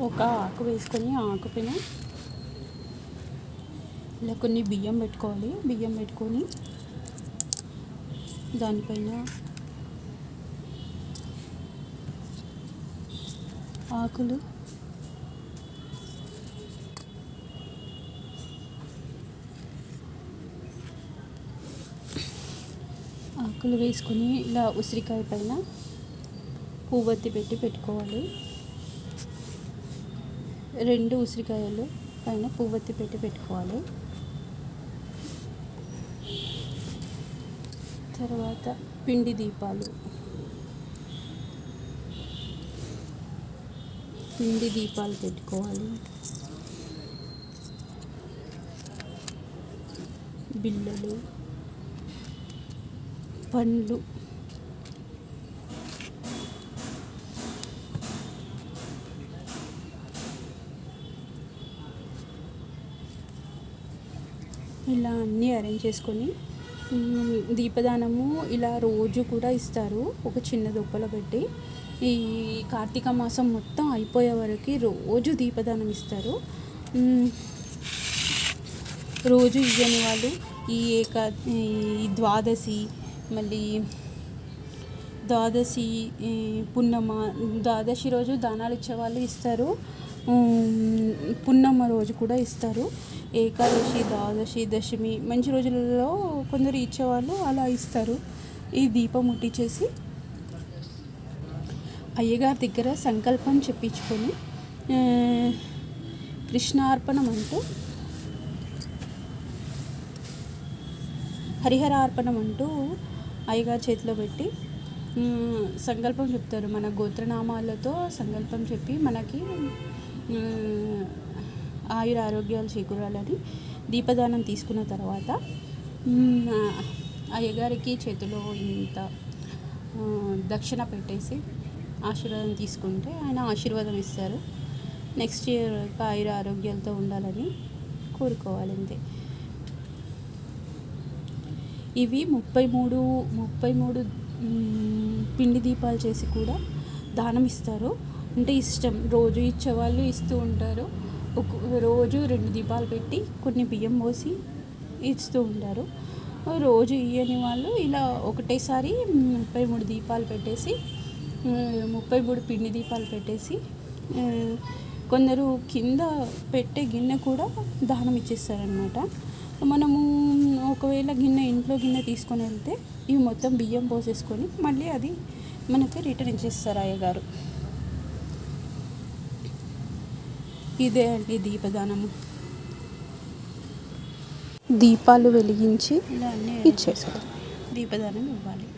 ఒక ఆకు వేసుకొని ఆకుపైన ఆకు పైన ఇలా కొన్ని బియ్యం పెట్టుకోవాలి. బియ్యం పెట్టుకొని దానిపైన ఆకులు ఆకులు వేసుకొని ఇలా ఉసిరికాయ పైన పువ్వత్తి పెట్టి పెట్టుకోవాలి. రెండు ఉసిరికాయలు పైన పువ్వొత్తి పెట్టి పెట్టుకోవాలి. తర్వాత పిండి దీపాలు. పిండి దీపాలు పెట్టుకోవాలి. బిళ్ళలు పండ్లు ఇలా అన్నీ అరేంజ్ చేసుకొని దీపదానము ఇలా రోజు కూడా ఇస్తారు. ఒక చిన్న దుప్పలో పెట్టి. ఈ కార్తీక మాసం మొత్తం అయిపోయే వరకు రోజు దీపదానం ఇస్తారు. రోజు ఇవ్వని వాళ్ళు ఈ ఏకా ఈ ద్వాదశి మళ్ళీ ద్వాదశి పున్నమ ద్వాదశి రోజు దానాలు ఇచ్చేవాళ్ళు ఇస్తారు. పున్నమ్మ రోజు కూడా ఇస్తారు. ఏకాదశి ద్వాదశి దశమి మంచి రోజులలో కొందరు ఇచ్చేవాళ్ళు అలా ఇస్తారు. ఈ దీపం ముట్టించేసి అయ్యగారి దగ్గర సంకల్పం చెప్పించుకొని కృష్ణార్పణం అంటూ హరిహరార్పణం అంటూ అయ్యగారి చేతిలో పెట్టి సంకల్పం చెప్తారు. మన గోత్రనామాలతో సంకల్పం చెప్పి మనకి ఆయుర ఆరోగ్యాలు చేకూరాలని దీపదానం తీసుకున్న తర్వాత అయ్యగారికి చేతిలో ఇంత దక్షిణ పెట్టేసి ఆశీర్వాదం తీసుకుంటే ఆయన ఆశీర్వాదం ఇస్తారు. నెక్స్ట్ ఇయర్ ఆయుర ఆరోగ్యాలతో ఉండాలని కోరుకోవాలి అంతే. ఇవి ముప్పై మూడు ముప్పై మూడు పిండి దీపాలు చేసి కూడా దానం ఇస్తారు. అంటే ఇష్టం. రోజు ఇచ్చేవాళ్ళు ఇస్తూ ఉంటారు. ఒక రోజు రెండు దీపాలు పెట్టి కొన్ని బియ్యం పోసి ఇస్తూ ఉంటారు. రోజు ఇయ్యని వాళ్ళు ఇలా ఒకటేసారి ముప్పై మూడు దీపాలు పెట్టేసి ముప్పై మూడు పిండి దీపాలు పెట్టేసి కొందరు కింద పెట్టే గిన్నె కూడా దానం ఇచ్చేస్తారనమాట మనము ఒకవేళ గిన్నె ఇంట్లో గిన్నె తీసుకొని వెళ్తే ఇవి మొత్తం బియ్యం పోసేసుకొని మళ్ళీ అది మనకి రిటర్న్ ఇచ్చేస్తారు అయ్యగారు. ఇదే అండి దీపదానము. దీపాలు వెలిగించి ఇచ్చేసారు దీపదానం ఇవ్వాలి.